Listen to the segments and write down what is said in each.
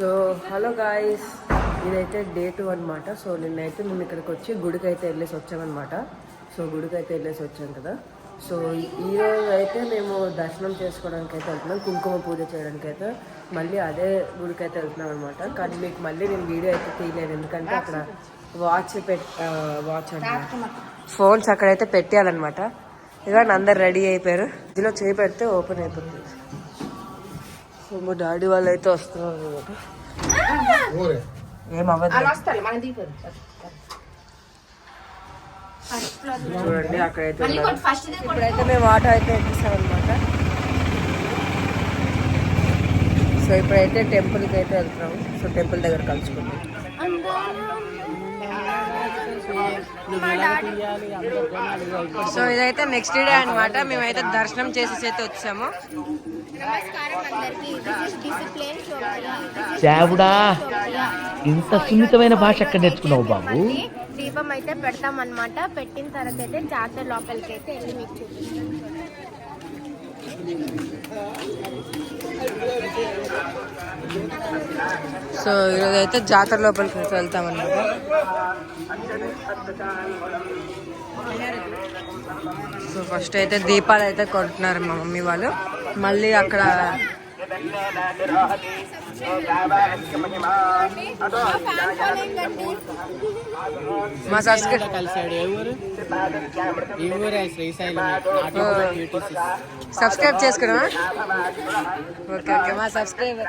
So hello guys ఇదైతే day two అనమాట so నిన్నైతే మేము ఇక్కడికి వచ్చి గుడికి అయితే వెళ్ళేసి వచ్చామన్నమాట. సో గుడికి అయితే వెళ్ళేసి వచ్చాం కదా. సో ఈ రోజు అయితే మేము దర్శనం చేసుకోవడానికి అయితే వెళ్తున్నాం. కుంకుమ పూజ చేయడానికి అయితే మళ్ళీ అదే గుడికి అయితే వెళ్తున్నాం అనమాట కానీ మీకు మళ్ళీ నేను వీడియో అయితే తీయలేదు. ఎందుకంటే అక్కడ వాచ్ పెట్ వాచ్ అనమాట ఫోన్స్ అక్కడైతే పెట్టాలన్నమాట ఇక అందరు రెడీ అయిపోయారు. ఇందులో చేయి పెడితే ఓపెన్ అయిపోతుంది. సో మా డాడీ వాళ్ళు అయితే వస్తున్నారు అనమాట. చూడండి అక్కడైతే. ఇప్పుడైతే మేము ఆటో అయితే ఎక్కిస్తాం అనమాట సో ఇప్పుడైతే టెంపుల్కి అయితే వెళ్తున్నాము సో టెంపుల్ దగ్గర కలుసుకుంటాం సో ఇదైతే నెక్స్ట్ డే అన్నమాట. మేమైతే దర్శనం చేసేసి అయితే వచ్చాము. నమస్కారం అందరికి. దిస్ ఇస్ డిసిప్లిన్ దేవుడా ఇంత సున్నితమైన భాష ఎక్కడ నేర్చుకున్నావు బాబు? దీపం అయితే పెడతాం అన్నమాట పెట్టిన తర్వాత అయితే జాతర లోపలికి అయితే వెళ్ళి మీకు సో ఈరోజు అయితే జాతర లోపలికి వెళ్తాం అనమాట సో ఫస్ట్ అయితే దీపాలు అయితే కొంటున్నారు మా మమ్మీ వాళ్ళు. మళ్ళీ అక్కడ మా సబ్స్క్రైబ్ కలిసాడు ఏ ఊరు ఊరే శ్రీశైలం సబ్స్క్రైబ్ చేసుకున్నా ఓకే ఓకే. మా సబ్స్క్రైబర్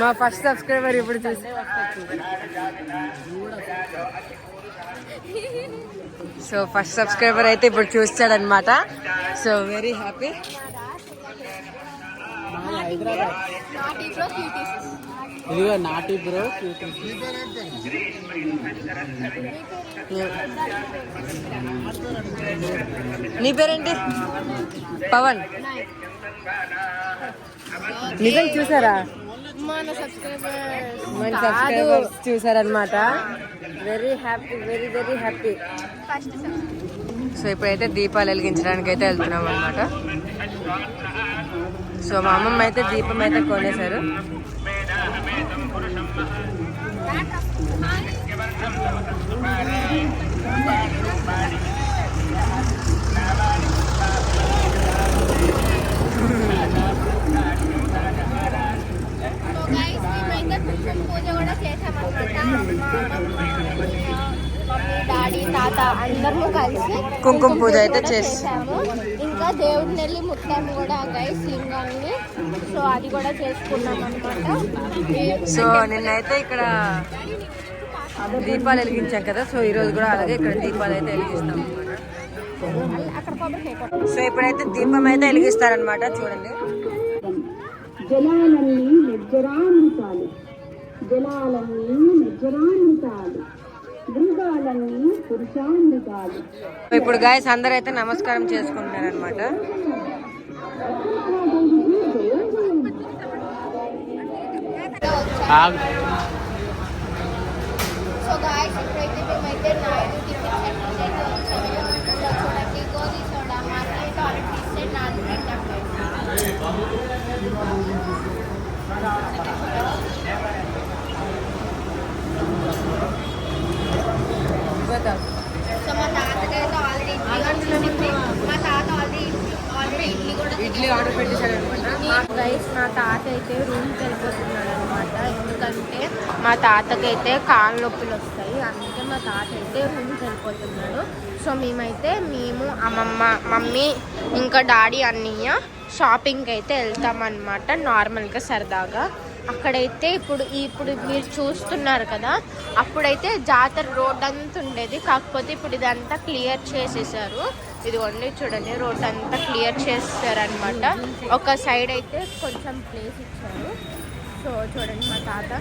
మా ఫస్ట్ సబ్స్క్రైబర్ ఇప్పుడు చూసి సో ఫస్ట్ సబ్స్క్రైబర్ అయితే ఇప్పుడు చూస్తాడనమాట సో వెరీ హ్యాపీ హైదరాబాద్ నాటి బ్రో క్యూటీస్ ఇదిగో నాటి బ్రో నీ పేరేంటి? పవన్. నిజం చూసారా? మన subscriber subscribers చూసారనమాట very happy very very happy so ఇప్పుడైతే దీపాలు వెలిగించడానికి అయితే వెళ్తున్నాం అనమాట సో మా అమ్మమ్మ అయితే దీపం అయితే కొనేశారు. పూజ కూడా చేసామన్నమాట డాడీ తాత అందరము కలిసి కుంకుమ పూజ అయితే చేసి- చేసాము ఇంకా దేవుడిని వెళ్ళి ముట్టాము కూడా గైస్ లింగాన్ని సో అది కూడా చేసుకున్నాం అనమాట సో నిన్నైతే ఇక్కడ దీపాలు వెలిగించాం కదా సో ఈ రోజు కూడా అలాగే ఇక్కడ దీపాలు అయితే వెలిగిస్తాం. సో ఇప్పుడైతే దీపం అయితే వెలిగిస్తారనమాట చూడండి. జలాలన్నీ నిర్జరామృతాలు. జలాలన్నీ నిర్జరామృతాలు. ఇప్పుడు గాయస్ అందరూ అయితే నమస్కారం చేసుకుంటున్నారు అనమాట సో గాయస్ ఇప్పుడైతే మేమైతే నాయుడు టిఫిన్ సెంటర్ అయితే వచ్చాము సో చూడండి గోధి సోడా మార్కెట్ ఆల్రెడీ ఇస్తే నాలుగు రెండు సో మా తాతకైతే ఆల్రెడీ ఇడ్లీ వచ్చింది మా తాత ఆల్రెడీ ఆల్రెడీ ఇడ్లీ కూడా ఇడ్లీ ఆర్డర్ పెట్టేశారు అనమాట గైస్ మా తాత అయితే రూమ్కి వెళ్ళిపోతున్నాడు అనమాట ఎందుకంటే మా తాతకైతే కాళ్ళ నొప్పులు వస్తాయి. అందుకే మా తాత అయితే ముందు చనిపోతున్నాడు సో మేమైతే మేము అమ్మమ్మ మమ్మీ ఇంకా డాడీ అన్నయ్య షాపింగ్కి అయితే వెళ్తామన్నమాట నార్మల్గా సరదాగా. అక్కడైతే ఇప్పుడు ఇప్పుడు మీరు చూస్తున్నారు కదా అప్పుడైతే జాతర రోడ్ అంతా ఉండేది. కాకపోతే ఇప్పుడు ఇదంతా క్లియర్ చేసేసారు. ఇదిగోండి చూడండి రోడ్ అంతా క్లియర్ చేసేసారనమాట ఒక సైడ్ అయితే కొంచెం ప్లేస్ ఇచ్చారు. సో చూడండి మా తాత.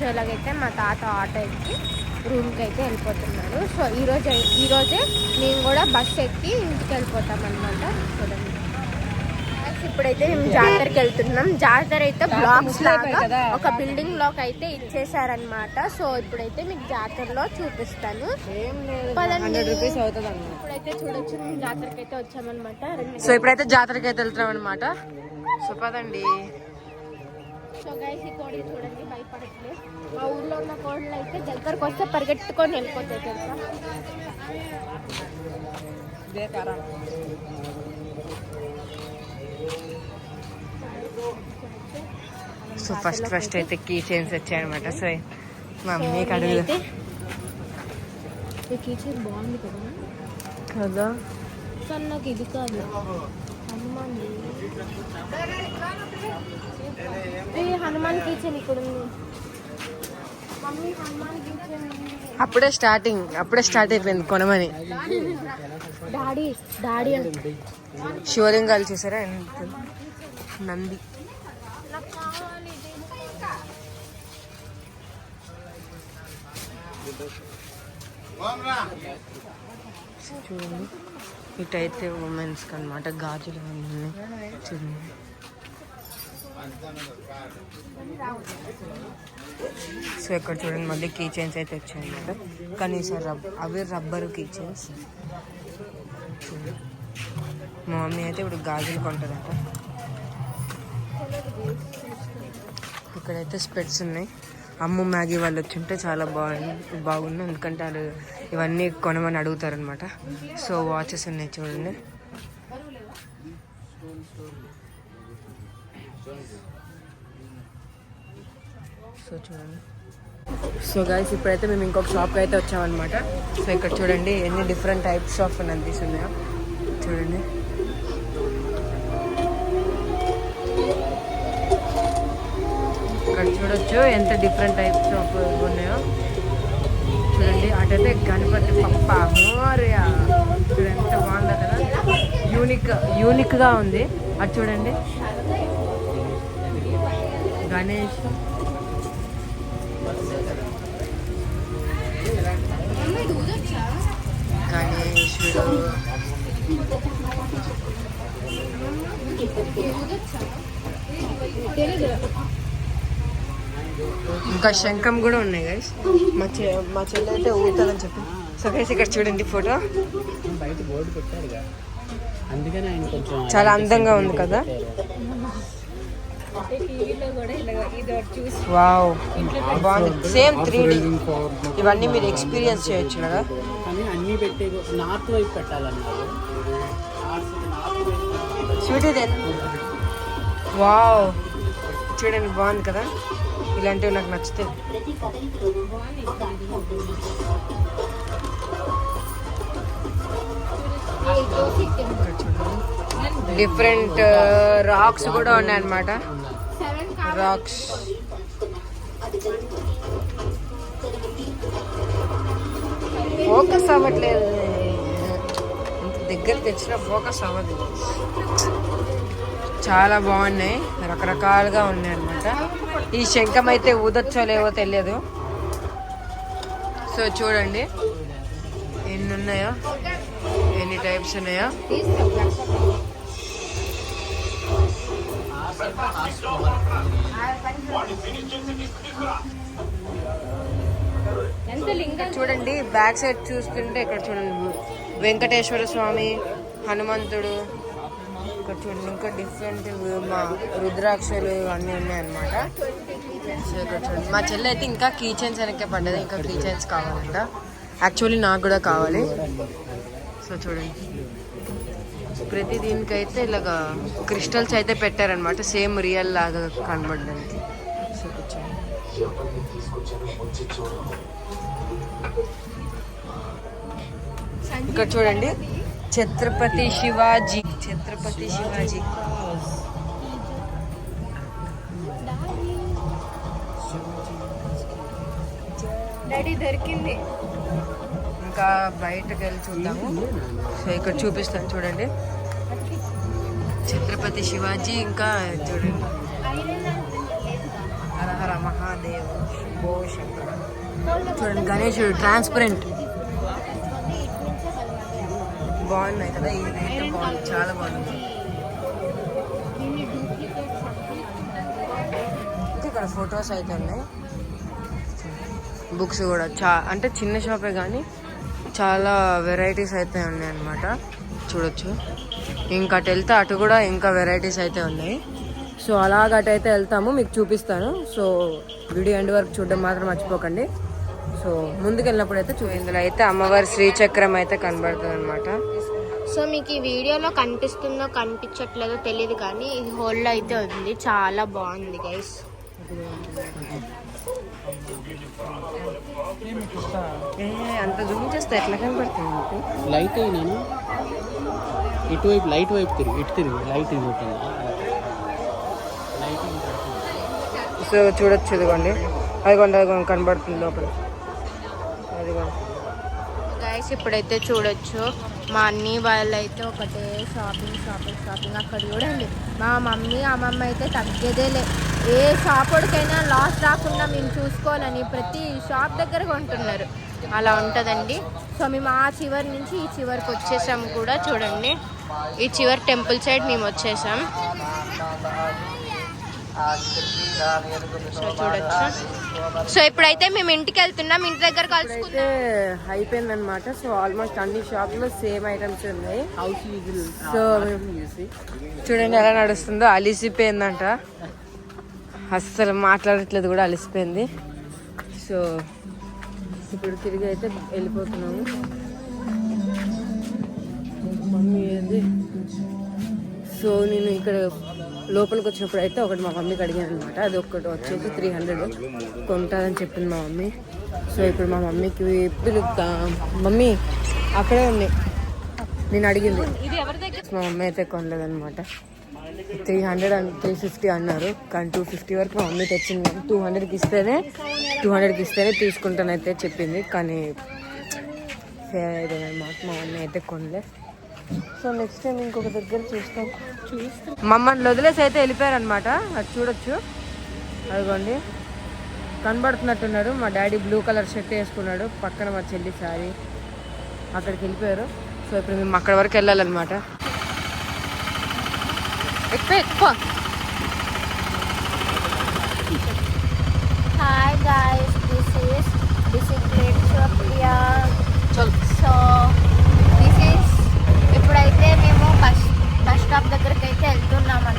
సో ఇలాగైతే మా తాత ఆటో ఎక్కి రూమ్కి అయితే వెళ్ళిపోతున్నాడు సో ఈరోజు ఈరోజే మేము కూడా బస్ ఎక్కి ఇంటికి వెళ్ళిపోతాం అనమాట చూడండి ఇప్పుడైతే మేము జాతరకి వెళ్తున్నాం. జాతర అయితే బ్లాక్స్ లాగా ఒక బిల్డింగ్లోకి అయితే ఇచ్చేసారనమాట సో ఇప్పుడైతే మీకు జాతరలో చూపిస్తాను. ఇప్పుడైతే చూడొచ్చు మేము జాతరకి అయితే వచ్చామన్నమాట. సో ఇప్పుడైతే జాతరకి అయితే వెళ్తున్నాం అనమాట సో పదండి. సో గైస్ ఈ కోడి చూడండి భయపడట్లేదు. మా ఊర్లో ఉన్న కోళ్ళు అయితే దగ్గరకు వస్తే పరిగెట్టుకొని వెళ్ళిపోతాయి తెలుసా? సో ఫస్ట్ ఫస్ట్ అయితే కీ చైన్స్ వచ్చాయన్నమాట. సో మా సో మమ్మీకి అడుగుదాం నేనైతే- ఈ కిచెన్ బాగుంది కదా? కదా? కానీ నాకు ఇది కాదు. హనుమాన్ హనుమాన్ కిచెన్ ఇక్కడ ఉంది. మమ్మీ హనుమాన్ కిచెన్ అప్పుడే స్టార్టింగ్ అప్పుడే స్టార్ట్ అయిపోయింది కొనమని. డాడీ డాడీ శివలింగాలు చూసారా? నంది. చూడండి. ఇటైతే ఉమెన్స్ అనమాట గాజులు ఉన్నాయి చూడండి సో ఇక్కడ చూడండి మళ్ళీ కీ చైన్స్ అయితే వచ్చాయి అనమాట కానీ సార్ రబ్ అవి రబ్బరు కీ చైన్స్ మా మమ్మీ అయితే ఇప్పుడు గాజులు కొంటుందంట. ఇక్కడైతే స్పెట్స్ ఉన్నాయి. అమ్ము మ్యాగీ వాళ్ళు వచ్చింటే చాలా బాగుంది బాగుంది. ఎందుకంటే వాళ్ళు ఇవన్నీ కొనమని అడుగుతారనమాట సో వాచెస్ ఉన్నాయి చూడండి. సో చూడండి. సో గైస్ ఇప్పుడైతే మేము ఇంకొక షాప్కి అయితే వచ్చామన్నమాట. సో ఇక్కడ చూడండి ఎన్ని డిఫరెంట్ టైప్స్ ఆఫ్ నందీస్ ఉన్నాయో. చూడండి. ఇక్కడ చూడొచ్చు ఎంత డిఫరెంట్ టైప్స్ ఆఫ్ ఉన్నాయో. చూడండి అటైతే గణపతి పప్ప మోరియా చూడండి ఎంత బాగుందో కదా. యూనిక్ యూనిక్గా ఉంది. అది చూడండి. గణేష్. గణేశుడు ఇంకా శంఖం కూడా ఉన్నాయి గైస్ మా చె మా చెల్లి అయితే ఊగుతుందని చెప్పి. సో గైస్ ఇక్కడ చూడండి ఫోటో. బయట బోర్డు అందుకని ఆయన కొంచెం చాలా అందంగా ఉంది కదా. వావ్. బాగుంది సేమ్ త్రీ ఇవన్నీ మీరు ఎక్స్పీరియన్స్ చేయొచ్చు కదా కానీ అన్నీ పెట్టే నార్త్ వైపు పెట్టాలన్నారు. స్వీట్ ఇది వావ్ చూడండి బాగుంది కదా? ఇలాంటివి నాకు చూడండి డిఫరెంట్ రాక్స్ కూడా ఉన్నాయన్నమాట. రాక్స్ ఫోకస్ అవ్వట్లేదు. ఇంత దగ్గర తెచ్చిన ఫోకస్ అవ్వదు. చాలా బాగున్నాయి. రకరకాలుగా ఉన్నాయి అన్నమాట. ఈ శంఖం అయితే ఊదొచ్చో లేవో తెలియదు. సో చూడండి. ఎన్ని ఉన్నాయో? ఎన్ని టైప్స్ ఉన్నాయో? చూడండి బ్యాక్ సైడ్ చూస్తుంటే ఇక్కడ చూడండి వెంకటేశ్వర స్వామి హనుమంతుడు ఇక్కడ చూడండి ఇంకా డిఫరెంట్ మా రుద్రాక్షలు అన్నీ ఉన్నాయన్నమాట. సో ఇక్కడ చూడండి. మా చెల్లి అయితే ఇంకా కీచెన్స్ వెనక్కి పడ్డది ఇంకా కీచెన్స్ కావాలంట. యాక్చువల్లీ నాకు కూడా కావాలి. సో చూడండి. ప్రతి దీనికైతే ఇలాగా క్రిస్టల్స్ అయితే పెట్టారనమాట సేమ్ రియల్ లాగా కనబడడానికి. ఇక్కడ చూడండి ఇక్కడ చూడండి. ఛత్రపతి శివాజీ. ఛత్రపతి శివాజీ. డాడీ దొరికింది. ఇంకా బయటకు వెళ్ళి చూద్దాము. సో ఇక్కడ చూపిస్తాను చూడండి. ఛత్రపతి శివాజీ ఇంకా చూడండి. హర హర మహాదేవ్. భో చూడండి గణేశుడు ట్రాన్స్పరెంట్. బాగున్నాయి కదా ఇది అయితే బాగుంది చాలా బాగుంది అయితే ఇక్కడ ఫొటోస్ అయితే ఉన్నాయి. బుక్స్ కూడా చా అంటే చిన్న షాపే కానీ చాలా వెరైటీస్ అయితే ఉన్నాయి అన్నమాట చూడొచ్చు. ఇంకా అటు వెళ్తే అటు కూడా ఇంకా వెరైటీస్ అయితే ఉన్నాయి. సో అలాగటైతే వెళ్తాము మీకు చూపిస్తాను. సో వీడియో ఎండ్ వరకు చూడడం మాత్రం మర్చిపోకండి. సో ముందుకు వెళ్ళినప్పుడు అయితే చూ ఇందులో అయితే అమ్మవారి శ్రీచక్రం అయితే కనబడుతుంది అనమాట సో మీకు ఈ వీడియోలో కనిపిస్తుందో కనిపించట్లేదో తెలియదు కానీ ఇది హోల్లో అయితే ఉంది. చాలా బాగుంది గైస్ అంత జూమ్ చేస్తే ఎట్లా కనబడుతుంది మీకు? లైట్ అయినాను ఇటువైపు లైట్ వైపు తిరిగి ఇటు తిరిగి లైట్ ఇవ్వకుండా లైట్ సో చూడొచ్చు ఇదిగోండి. అదిగోండి అదిగోండి కనబడుతుంది లోపల. అదిగోండి. గైస్ ఇప్పుడైతే చూడొచ్చు మా అన్ని వాళ్ళు అయితే ఒకటే షాపింగ్ షాపింగ్ షాపింగ్ అక్కడ చూడండి. మా మమ్మీ అమ్మమ్మ అయితే తగ్గేదేలే ఏ షాపుడికైనా లాస్ రాకుండా మేము చూసుకోవాలని ప్రతి షాప్ దగ్గర కొంటున్నారు. అలా ఉంటుందండి. సో మేము ఆ చివరి నుంచి ఈ చివరికి వచ్చేసాం కూడా చూడండి. ఈ చివరి టెంపుల్ సైడ్ మేము వచ్చేసాం. సో చూడొచ్చు. సో ఇప్పుడైతే మేము ఇంటికి వెళ్తున్నాం. ఇంటి దగ్గర కలుసుకుందాం. అయితే అయిపోయింది అనమాట సో ఆల్మోస్ట్ అన్ని షాప్లో సేమ్ ఐటమ్స్ ఉన్నాయి. హౌస్ యూజ్ సో చూడండి ఎలా నడుస్తుందో. అలిసిపోయిందంట. అస్సలు మాట్లాడట్లేదు కూడా అలిసిపోయింది. సో ఇప్పుడు తిరిగి అయితే వెళ్ళిపోతున్నాము. మమ్మీ ఏంది? సో నేను ఇక్కడ లోపలికి వచ్చినప్పుడు అయితే ఒకటి మా మమ్మీకి అడిగాను అనమాట అది ఒకటి వచ్చేసి త్రీ హండ్రెడ్ కొంటారని చెప్పింది మా మమ్మీ. సో ఇప్పుడు మా మమ్మీకి పిలుపుతా మమ్మీ అక్కడే ఉంది. నేను అడిగింది. మా మమ్మీ అయితే కొనలేదన్నమాట three hundred and three fifty అన్నారు. కానీ టూ ఫిఫ్టీ వరకు మా మమ్మీ తెచ్చింది. టూ హండ్రెడ్కి ఇస్తేనే టూ హండ్రెడ్కి ఇస్తేనే తీసుకుంటానైతే చెప్పింది. కానీ ఫేర్ అయిపోయింది మా మమ్మీ అయితే కొనలే. సో నెక్స్ట్ టైం ఇంకొక దగ్గర చూస్తాం. మమ్మల్ని వదిలేసి అయితే వెళ్ళిపోయారు అనమాట అది చూడొచ్చు. అదిగోండి. కనబడుతున్నట్టున్నారు మా డాడీ బ్లూ కలర్ షర్ట్ వేసుకున్నాడు. పక్కన మా చెల్లి సారీ అక్కడికి వెళ్ళిపోయారు. సో ఇప్పుడు మేము అక్కడ వరకు వెళ్ళాలన్నమాట. Ekmek kon. Hi guys, this is bicyclette shop here. Chal. So this is ఇప్పుడైతే మేము బస్ బస్ స్టాప్ దగ్గరికి అయితే వెళ్తున్నాము